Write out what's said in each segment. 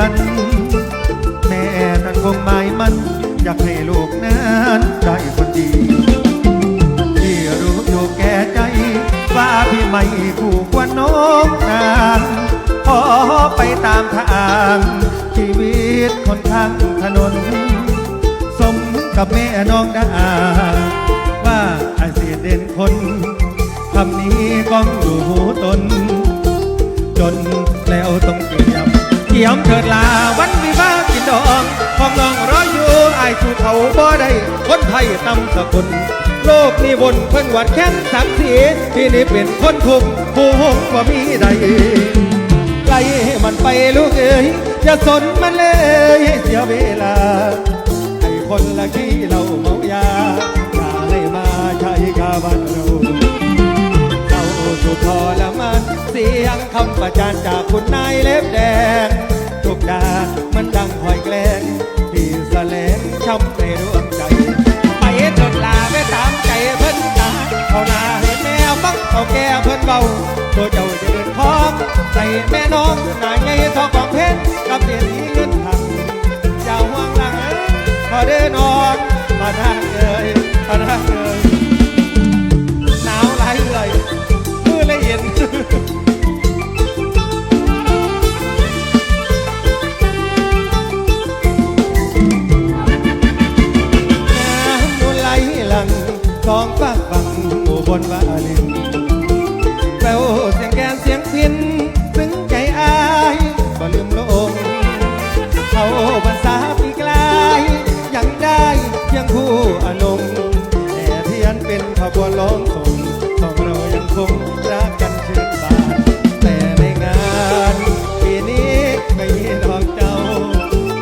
กัน แม่นั้นคงหมายมัน อยากให้ลูกนั้นได้คนดีที่รู้อยู่แก่ใจ ว่าพี่ไม่คู่ควรน้องนานขอไปตามทางชีวิตคนข้างถนน สมกับแม่น้องดาว่าไอเสียเด่นคนคำนี้ก้องอยู่หูตน ได้คนไทยตำสกุล โลกนี้วนเพิ่นหวัดแค้นสักดิ์ศรีที่นี่เป็นคนทุกข์ผู้หงว่ามีใดไกลให้มันไปลูกเอ๋ยอย่าสนมันเลยให้เสียเวลาไอ้คนละขี้เราเมายาอย่าให้มาใช้กาบันเราเราสุดทรมานเสียงคำประจานจากคุณนายเล็บแดงทุกดามันดังหอยแกล้งที่แสลงช้ำในดวง พาทางเอ่ยพาทางเอ่ยหนาวไหลเลยมือละเอียดน้ำมูลไหลหลังสองฝากฝั่งอุบลวาลินแวว วนร้องส่งสองเรายังคงรักกันชื่นบานแต่ในงานปีนี้ไม่มีน้องเจ้า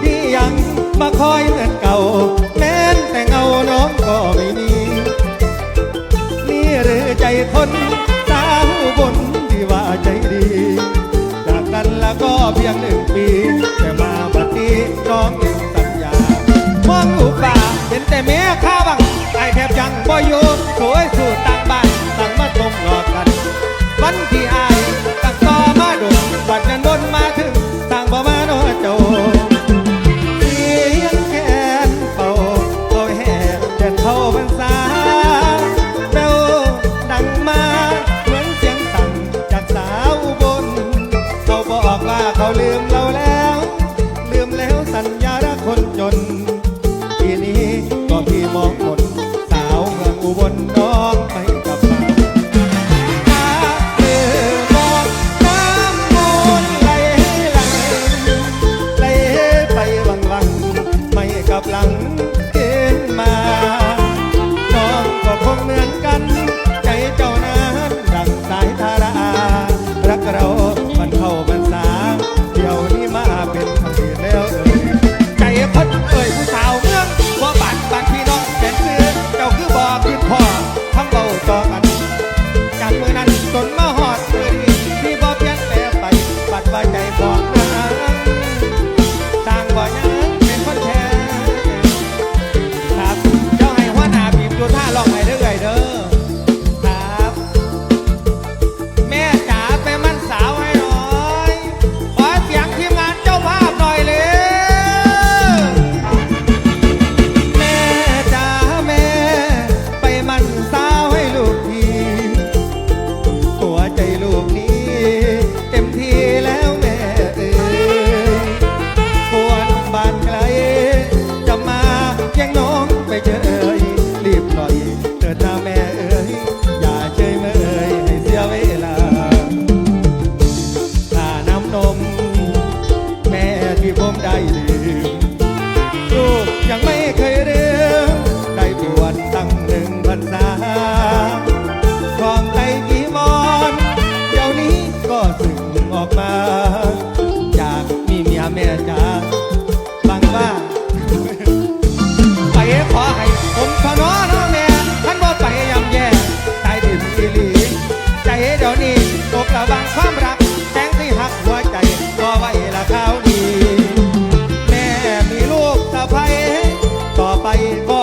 ที่ยังมาคอยเหมือนเก่า แม้นแต่เงาน้องก็ไม่มีนี่หรือใจคนสาวบนที่ว่าใจดี จากกันแล้วก็เพียงหนึ่งปี แต่มาบัดนี้น้องลืมสัญญามองลูกป่าเห็นแต่แม่ข้าบัง ไอแทบยังบ่อยู่สวยสู่ต่างบ้านต่างมาตรงรอกัน วันที่อายตักต่อมาดนบัดนั้นบนมาถึงต่างบ่มาโนโจเสียงแคนเป่าเขาแห่เดินเข้าพรรษาแววดังมาเหมือนเสียงสั่งจากสาวบน เขาบอกว่าเขาลืมเรา บัด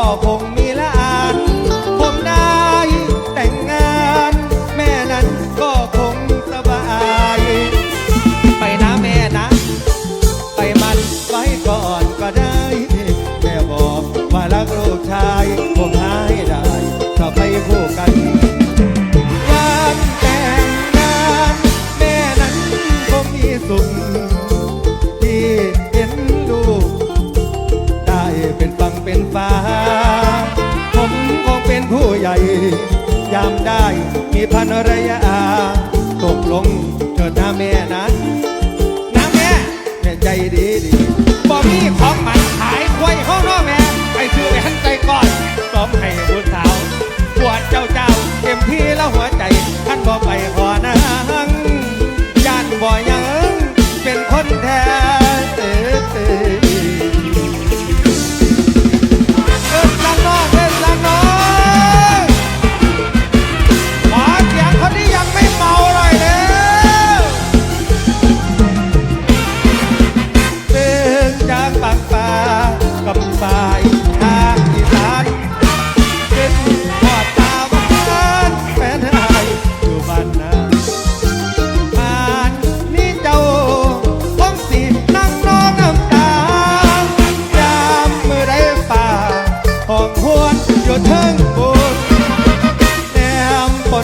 ็คงมีละอานผมได้แต่งงาน แม่นั้นก็คงสบาย ไปนะแม่นะ ไปมันไว้ก่อนก็ได้ แม่บอกว่ารักลูกชายผมหา panoraya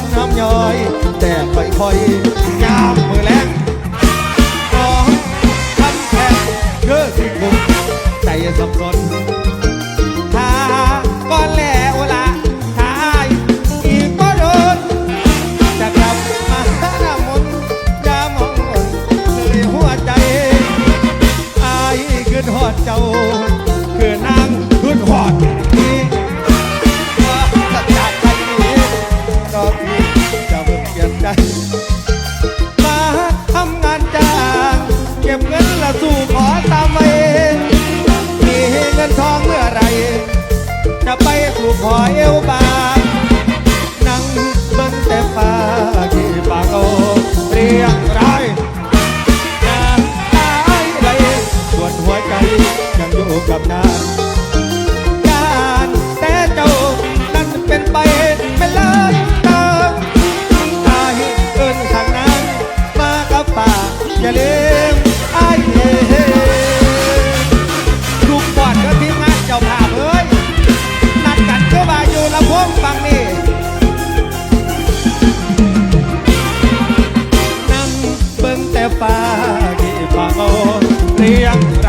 นน้ำย่อย แต่ค่อยๆยามมือแรงน้องทำแค่เพื่อสิบุกใจสับสน เอวบางนั่งเบิ้งแต่ฟ้าที่ปากโอเรียงรายน้ำตาไหลปวดหัวใจยังอยู่กับนางการแต่เจ้านั้นเป็นไปเป็นเลิศเติตายเนทางนั้นมากับป่าอย่าลืมาโง่เรียง